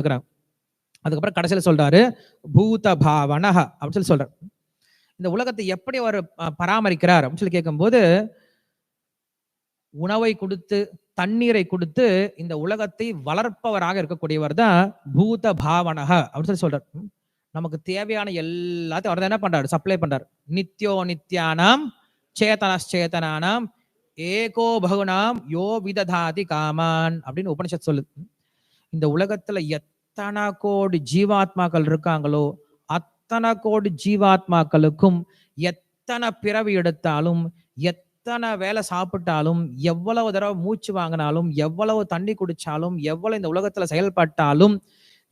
இருக்கிறாங்க அதுக்கப்புறம் கடைசியில சொல்றாரு பூத பாவனஹ அப்படின்னு சொல்லி சொல்றாரு. இந்த உலகத்தை எப்படி அவர் பராமரிக்கிறார் அப்படின்னு சொல்லி கேட்கும்போது உணவை கொடுத்து தண்ணீரை கொடுத்து இந்த உலகத்தை வளர்ப்பவராக இருக்கக்கூடியவர் தான் பூத பாவனக அப்படின்னு சொல்லி சொல்றார். நமக்கு தேவையான எல்லாத்தையும் அவர் தான் என்ன பண்றாரு? சப்ளை பண்றாரு. நித்யோ நித்யானாம் சேதனச்சேதனானாம் ஏகோ பகுனாம் யோ விததாதி காமான் அப்படின்னு உபனிஷத் சொல்லுது. இந்த உலகத்துல எத் எத்தனை கோடி ஜீவாத்மாக்கள் இருக்காங்களோ அத்தனை கோடி ஜீவாத்மாக்களுக்கும் எத்தனை பிறவி எடுத்தாலும் எத்தனை வேலை சாப்பிட்டாலும் எவ்வளவு தடவை மூச்சு வாங்கினாலும் எவ்வளவு தண்ணி குடிச்சாலும் எவ்வளவு இந்த உலகத்துல செயல்பட்டாலும்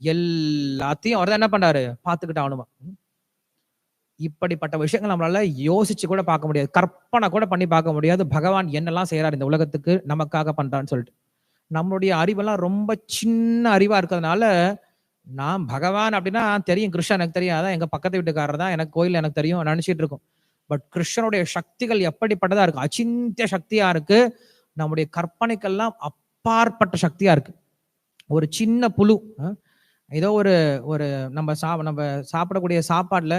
எல்லாத்தையும் அவர் தான் என்ன பண்றாரு? பார்த்துக்கிட்டு இப்படிப்பட்ட விஷயங்கள் நம்மளால யோசிச்சு கூட பார்க்க முடியாது. கற்பனை கூட பண்ணி பார்க்க முடியாது. பகவான் என்னெல்லாம் செய்யறாரு இந்த உலகத்துக்கு நமக்காக பண்றான்னு சொல்லிட்டு. நம்மளுடைய அறிவெல்லாம் ரொம்ப சின்ன அறிவா இருக்கிறதுனால நான் பகவான் அப்படின்னா தெரியும். கிருஷ்ணன் எனக்கு தெரியும். அதான் எங்க பக்கத்து வீட்டுக்காரர் தான். எனக்கு கோயில் எனக்கு தெரியும். நினைச்சிட்டு இருக்கும். பட் கிருஷ்ணனுடைய சக்திகள் எப்படிப்பட்டதா இருக்கு? அச்சிந்திய சக்தியா இருக்கு. நம்முடைய கற்பனைக்கெல்லாம் அப்பாற்பட்ட சக்தியா இருக்கு. ஒரு சின்ன புழு ஏதோ ஒரு ஒரு நம்ம சா நம்ம சாப்பிடக்கூடிய சாப்பாடுல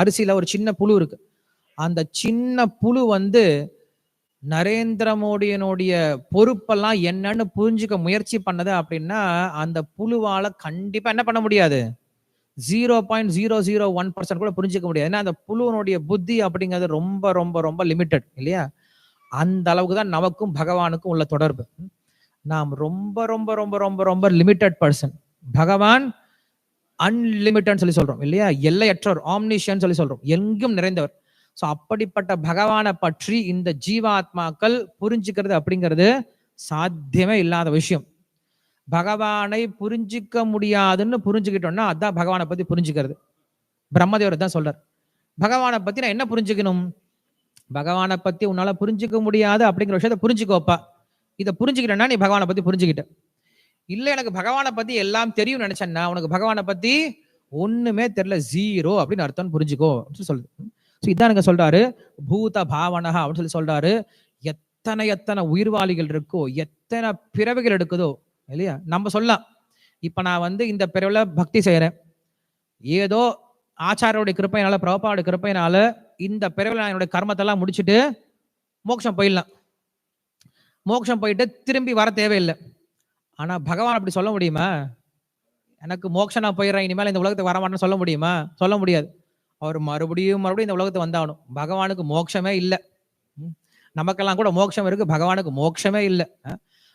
அரிசியில ஒரு சின்ன புழு இருக்கு. அந்த சின்ன புழு வந்து நரேந்திர மோடியினுடைய பொறுப்பெல்லாம் என்னன்னு புரிஞ்சுக்க முயற்சி பண்ணது அப்படின்னா அந்த புழுவால கண்டிப்பா என்ன பண்ண முடியாது? Zero point zero zero one percent கூட புரிஞ்சுக்க முடியாது. ஏன்னா அந்த புழுவனுடைய புத்தி அப்படிங்கிறது ரொம்ப ரொம்ப ரொம்ப லிமிட்டட் இல்லையா? அந்த அளவுக்கு தான் நமக்கும் பகவானுக்கும் உள்ள தொடர்பு. நாம் ரொம்ப ரொம்ப ரொம்ப ரொம்ப ரொம்ப லிமிட்டட் பர்சன் பகவான் அன்லிமிட்டட் சொல்லி சொல்றோம் இல்லையா? எல்லையற்றவர் ஆம்னிஷியன் சொல்லி சொல்றோம். எங்கும் நிறைந்தவர். ஸோ அப்படிப்பட்ட பகவானை பற்றி இந்த ஜீவாத்மாக்கள் புரிஞ்சுக்கிறது அப்படிங்கிறது சாத்தியமே இல்லாத விஷயம். பகவானை புரிஞ்சிக்க முடியாதுன்னு புரிஞ்சுக்கிட்டோம்னா அதான் பகவானை பத்தி புரிஞ்சுக்கிறது. பிரம்மதேவர் தான் சொல்றார். பகவானை பத்தி நான் என்ன புரிஞ்சுக்கணும்? பகவானை பத்தி உன்னால புரிஞ்சுக்க முடியாது அப்படிங்கிற விஷயத்த புரிஞ்சுக்கோப்பா. இதை புரிஞ்சுக்கிட்டேன்னா நீ பகவானை பத்தி புரிஞ்சுக்கிட்ட. இல்ல எனக்கு பகவானை பத்தி எல்லாம் தெரியும் நினைச்சேன்னா உனக்கு பகவானை பத்தி ஒண்ணுமே தெரியல ஜீரோ அப்படின்னு அர்த்தம் புரிஞ்சுக்கோ அப்படின்னு சொல்லுது. ஸோ இதான் சொல்றாரு பூத பாவனகா அப்படின்னு சொல்லி சொல்றாரு. எத்தனை எத்தனை உயிர்வாளிகள் இருக்கோ எத்தனை பிறவிகள் எடுக்குதோ இல்லையா? நம்ம சொல்லலாம். இப்ப நான் வந்து இந்த பிறவில பக்தி செய்யறேன். ஏதோ ஆச்சாரியோடைய கிருப்பையினால பிரபாவோட கிருப்பையினால இந்த பிறவில நான் என்னுடைய கர்மத்தெல்லாம் முடிச்சுட்டு மோட்சம் போயிடலாம். மோட்சம் போயிட்டு திரும்பி வர தேவையில்லை. ஆனா பகவான் அப்படி சொல்ல முடியுமா? எனக்கு மோட்சம் நான் போயிடுறேன் இனிமேல் இந்த உலகத்துக்கு வர மாட்டேன்னு சொல்ல முடியுமா? சொல்ல முடியாது. அவர் மறுபடியும் மறுபடியும் இந்த உலகத்துக்கு வந்தாகணும். பகவானுக்கு மோட்சமே இல்லை. நமக்கெல்லாம் கூட மோட்சம் இருக்கு பகவானுக்கு மோட்சமே இல்லை.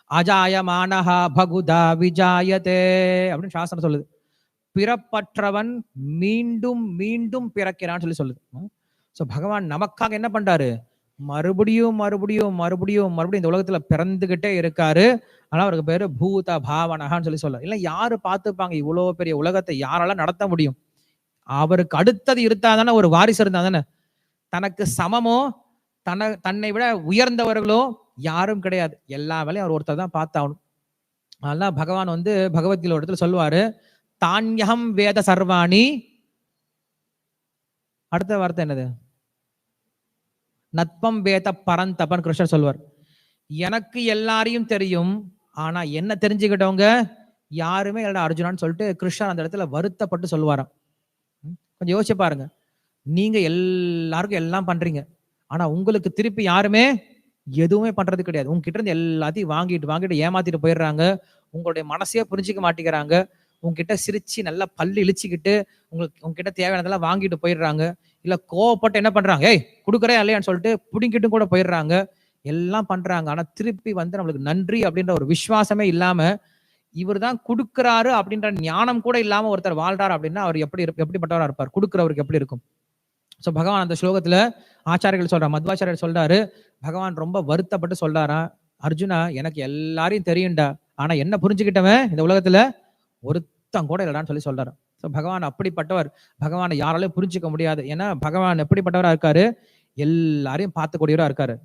அஜாய அஜாயமானஹா பகுதா விஜாயதே அப்படின்னு சாஸ்திரம் சொல்லுது. பிறப்பற்றவன் மீண்டும் மீண்டும் பிறக்கிறான்னு சொல்லி சொல்லுது. ஸோ பகவான் நமக்காக என்ன பண்றாரு? மறுபடியும் மறுபடியும் மறுபடியும் மறுபடியும் இந்த உலகத்துல பிறந்துகிட்டே இருக்காரு. ஆனா அவருக்கு பேரு பூத பாவனகான்னு சொல்லி சொல்ல. இல்ல யாரு பார்த்துப்பாங்க? இவ்வளவு பெரிய உலகத்தை யாரால நடத்த முடியும்? அவருக்கு அடுத்தது இருந்தா தானே ஒரு வாரிசு இருந்தா தானே. தனக்கு சமமோ தன்னை தன்னை விட உயர்ந்தவர்களோ யாரும் கிடையாது. எல்லா வேலையும் அவர் ஒருத்தர் தான் பார்த்தாகணும். அதெல்லாம் பகவான் வந்து பகவத்கீதை ஒரு இடத்துல சொல்லுவாரு தான்யகம் வேத சர்வாணி. அடுத்த வார்த்தை என்னது? நத்பம் வேத பரந்தபன் கிருஷ்ணர் சொல்வார் எனக்கு எல்லாரையும் தெரியும் ஆனா என்ன தெரிஞ்சுக்கிட்டவங்க? யாருமே என்னோட அர்ஜுனான்னு சொல்லிட்டு கிருஷ்ணர் அந்த இடத்துல வருத்தப்பட்டு சொல்லுவாராம். கொஞ்சம் யோசிச்சு பாருங்க. நீங்க எல்லாருக்கும் எல்லாம் பண்றீங்க. ஆனா உங்களுக்கு திருப்பி யாருமே எதுவுமே பண்றது கிடையாது. உங்ககிட்ட இருந்து எல்லாத்தையும் வாங்கிட்டு வாங்கிட்டு ஏமாத்திட்டு போயிடுறாங்க. உங்களுடைய மனசையே புரிஞ்சுக்க மாட்டேங்கிறாங்க. உங்ககிட்ட சிரிச்சு நல்லா பல்லு இழிச்சுக்கிட்டு உங்களுக்கு உங்ககிட்ட தேவையானதெல்லாம் வாங்கிட்டு போயிடுறாங்க. இல்ல கோவப்பட்டு என்ன பண்றாங்க? ஏய் கொடுக்குறே இல்லையான்னு சொல்லிட்டு பிடிங்கிட்டும் கூட போயிடுறாங்க. எல்லாம் பண்றாங்க. ஆனா திருப்பி வந்து நம்மளுக்கு நன்றி அப்படின்ற ஒரு விசுவாசமே இல்லாம இவர் தான் கொடுக்குறாரு அப்படின்ற ஞானம் கூட இல்லாம ஒருத்தர் வாழ்றாரு அப்படின்னா அவர் எப்படி எப்படிப்பட்டவரா இருப்பார்? கொடுக்குறவருக்கு எப்படி இருக்கும்? ஸோ பகவான் அந்த ஸ்லோகத்துல ஆச்சாரியர்கள் சொல்றார் மத்வாச்சாரியர் சொல்றாரு பகவான் ரொம்ப வருத்தப்பட்டு சொல்றாரா? அர்ஜுனா எனக்கு எல்லாரையும் தெரியும்டா. ஆனா என்ன புரிஞ்சுக்கிட்டவன் இந்த உலகத்துல? ஒருத்தன் கூட இல்லடான்னு சொல்லி சொல்றாரு. ஸோ பகவான் அப்படிப்பட்டவர். பகவானை யாராலையும் புரிஞ்சுக்க முடியாது. ஏன்னா பகவான் எப்படிப்பட்டவரா இருக்காரு? எல்லாரையும் பார்த்துக்கூடியவரா இருக்காரு.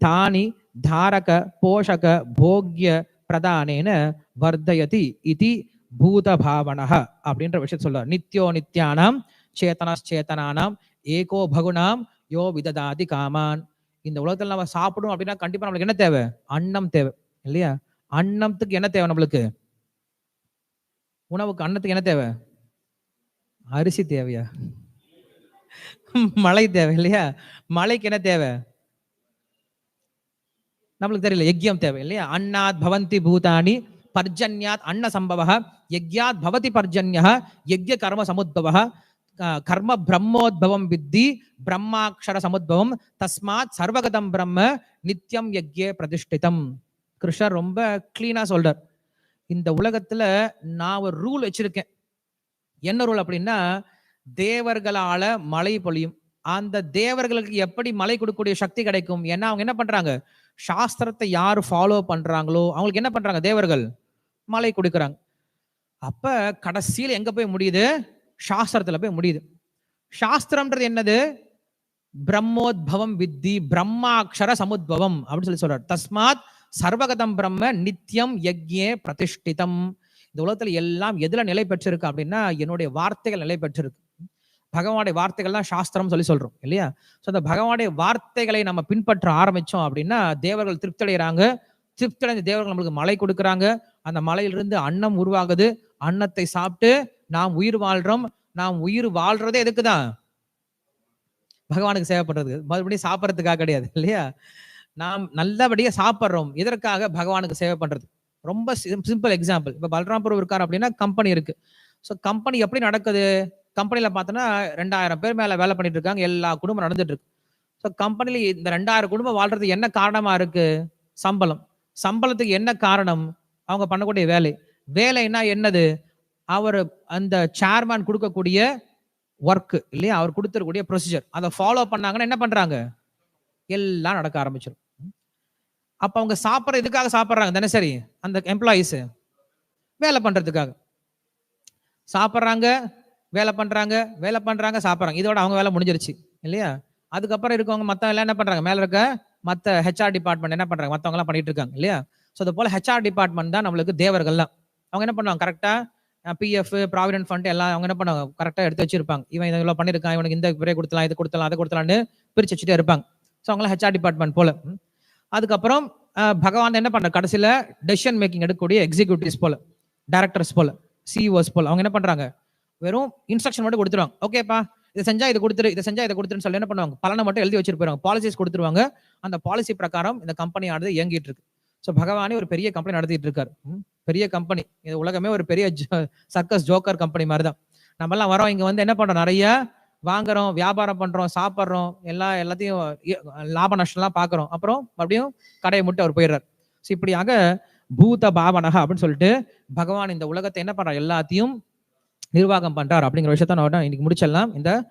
தானி தாரக போஷக போக்ய பிரதானேன வர்தயதி இது பூதபாவனக அப்படின்ற விஷயத்த சொல்றார். நித்யோ நித்யானாம் சேத்தனாம் ஏகோ பகுனாம் யோ விததாதி காமான். இந்த உலகத்துல நம்ம சாப்பிடும் அப்படின்னா கண்டிப்பா நம்மளுக்கு என்ன தேவை? அன்னம் தேவை. இல்லையா? அன்னத்துக்கு என்ன தேவை நம்மளுக்கு? உணவுக்கு அன்னத்துக்கு என்ன தேவை? அரிசி தேவையா? மழை தேவை இல்லையா? மழைக்கு என்ன தேவை? நம்மளுக்கு தெரியல யஜ்யம் தேவை இல்லையா? அன்னாத் பவந்தி பூதானி பர்ஜன்யாத் அன்ன சம்பவ யஜ்யாத் பவதி பர்ஜன்யா யஜ்ய கர்ம சமுத்பவ கர்ம பிரம்மோத்பவம் வித்தி பிரம்மாட்சர சமுத்பவம் தஸ்மாத் சர்வகதம் பிரம்ம நித்யம் யஜ்யே பிரதிஷ்டிதம். கிருஷ்ணர் ரொம்ப கிளீனா சொல்றார். இந்த உலகத்துல நான் ஒரு ரூல் வச்சிருக்கேன். என்ன ரூல் அப்படின்னா தேவர்களால மழை பொழியும். அந்த தேவர்களுக்கு எப்படி மழை கொடுக்கக்கூடிய சக்தி கிடைக்கும்? ஏன்னா அவங்க என்ன பண்றாங்க? சாஸ்திரத்தை யார் ஃபாலோ பண்ணுறாங்களோ அவங்களுக்கு என்ன பண்ணுறாங்க தேவர்கள் மலை கொடுக்குறாங்க. அப்போ கடைசியில் எங்கே போய் முடியுது? சாஸ்திரத்தில் போய் முடியுது. சாஸ்திரம்ன்றது என்னது? பிரம்மோத்பவம் வித்தி பிரம்மாட்சர சமுத்பவம் அப்படின்னு சொல்லி சொல்றார். தஸ்மாத் சர்வகதம் பிரம்ம நித்தியம் யக்ஞே பிரதிஷ்டிதம். இந்த உலகத்தில் எல்லாம் எதில் நிலை பெற்றிருக்கு அப்படின்னா என்னுடைய வார்த்தைகள் நிலை பெற்றிருக்கு. பகவானுடைய வார்த்தைகள் தான் சாஸ்திரம் சொல்லி சொல்றோம் இல்லையா? ஸோ அந்த பகவானுடைய வார்த்தைகளை நம்ம பின்பற்ற ஆரம்பிச்சோம் அப்படின்னா தேவர்கள் திருப்தி அடைகிறாங்க திருப்தி அடைந்த தேவர்கள் நம்மளுக்கு மழை கொடுக்குறாங்க. அந்த மலையிலிருந்து அன்னம் உருவாகுது. அன்னத்தை சாப்பிட்டு நாம் உயிர் வாழ்றோம். நாம் உயிர் வாழ்றதே எதுக்கு தான் பகவானுக்கு சேவை பண்றதுக்கு மறுபடியும் சாப்பிட்றதுக்காக கிடையாது இல்லையா? நாம் நல்லபடியா சாப்பிட்றோம். இதற்காக பகவானுக்கு சேவை பண்றது. ரொம்ப சிம்பிள் எக்ஸாம்பிள் இப்போ பல்ராம்பூர் இருக்கார் அப்படின்னா கம்பெனி இருக்கு. ஸோ கம்பெனி எப்படி நடக்குது? கம்பெனியில் பார்த்தோன்னா ரெண்டாயிரம் பேர் மேலே வேலை பண்ணிட்டு இருக்காங்க. எல்லா குடும்பம் நடந்துட்டு இருக்கு ஸோ கம்பெனியில் இந்த ரெண்டாயிரம் குடும்பம் வாழ்றது என்ன காரணமாக இருக்கு? சம்பளம். சம்பளத்துக்கு என்ன காரணம்? அவங்க பண்ணக்கூடிய வேலை. வேலைன்னா என்னது? அவர் அந்த சேர்மேன் கொடுக்கக்கூடிய ஒர்க்கு இல்லையா? அவர் கொடுத்துருக்கூடிய ப்ரொசீஜர் அதை ஃபாலோ பண்ணாங்கன்னா என்ன பண்ணுறாங்க எல்லாம் நடக்க ஆரம்பிச்சிடும் அப்போ அவங்க சாப்பிட்ற இதுக்காக சாப்பிட்றாங்க. தினசரி அந்த எம்ப்ளாயீஸு வேலை பண்ணுறதுக்காக சாப்பிட்றாங்க. வேலை பண்ணுறாங்க வேலை பண்ணுறாங்க சாப்பிட்றாங்க. இதோட அவங்க வேலை முடிஞ்சிருச்சு இல்லையா? அதுக்கப்புறம் இருக்கவங்க மற்ற எல்லாம் என்ன பண்ணுறாங்க மேலே இருக்க மற்ற ஹெச்ஆர் டிபார்ட்மெண்ட் என்ன பண்ணுறாங்க மற்றவங்களாம் பண்ணிட்டு இருக்காங்க இல்லையா? ஸோ அது போல் ஹெச்ஆர் டிபார்ட்மெண்ட் தான் நம்மளுக்கு தேவர்கள்லாம் அவங்க என்ன பண்ணுவாங்க? கரெக்டாக பிஎஃப் ப்ராவிடென்ட் ஃபண்ட் எல்லாம் அவங்க என்ன பண்ணுவாங்க? கரெக்டாக எடுத்து வச்சிருப்பாங்க. இவன் இவ்வளவு பண்ணிருக்கான் இவனுக்கு இந்த பிரே கொடுத்தலாம் இது கொடுத்தலாம் அதை கொடுத்தலாம்னு பிரித்து வச்சுட்டே இருப்பாங்க. ஸோ அவங்களாம் ஹெச்ஆர் டிபார்ட்மெண்ட் போல். அதுக்கப்புறம் பகவான் என்ன பண்ணுற கடைசியில் டெசிஷன் மேக்கிங் எடுக்கக்கூடிய எக்ஸிக்யூட்டிவ்ஸ் போல் டேரக்டர்ஸ் போல் சிஇஓஸ் போல். அவங்க என்ன பண்ணுறாங்க வெறும் இன்ஸ்ட்ரக்ஷன் மட்டும் கொடுத்துருவாங்க. ஓகேப்பா இதை செஞ்சா இதை கொடுத்துரு இதை செஞ்சா இதை கொடுத்துருன்னு சொல்லி என்ன பண்ணுவாங்க? பலனை மட்டும் எழுதி வச்சிருப்பாங்க. பாலிசிஸ் கொடுத்துருவாங்க. அந்த பாலிசி பிரகாரம் இந்த கம்பெனியானது இயங்கிட்டு இருக்கு. ஸோ பகவானே ஒரு பெரிய கம்பெனி நடத்திட்டு இருக்காரு. பெரிய கம்பெனி இது உலகமே ஒரு பெரிய சர்க்கஸ் ஜோக்கர் கம்பெனி மாதிரி தான் நம்ம வரோம் இங்க வந்து என்ன பண்றோம்? நிறைய வாங்குறோம் வியாபாரம் பண்றோம் சாப்பிட்றோம். எல்லா எல்லாத்தையும் லாப நஷ்டம்லாம் பார்க்குறோம். அப்புறம் மறுபடியும் கடையை முட்டு அவர் போயிடுறார். ஸோ இப்படியாக பூத பாவனக அப்படின்னு சொல்லிட்டு பகவான் இந்த உலகத்தை என்ன பண்றார்? எல்லாத்தையும் நிர்வாகம் பண்றார் அப்படிங்கிற விஷயத்த நான் இன்னைக்கு முடிச்சிடலாம். இந்த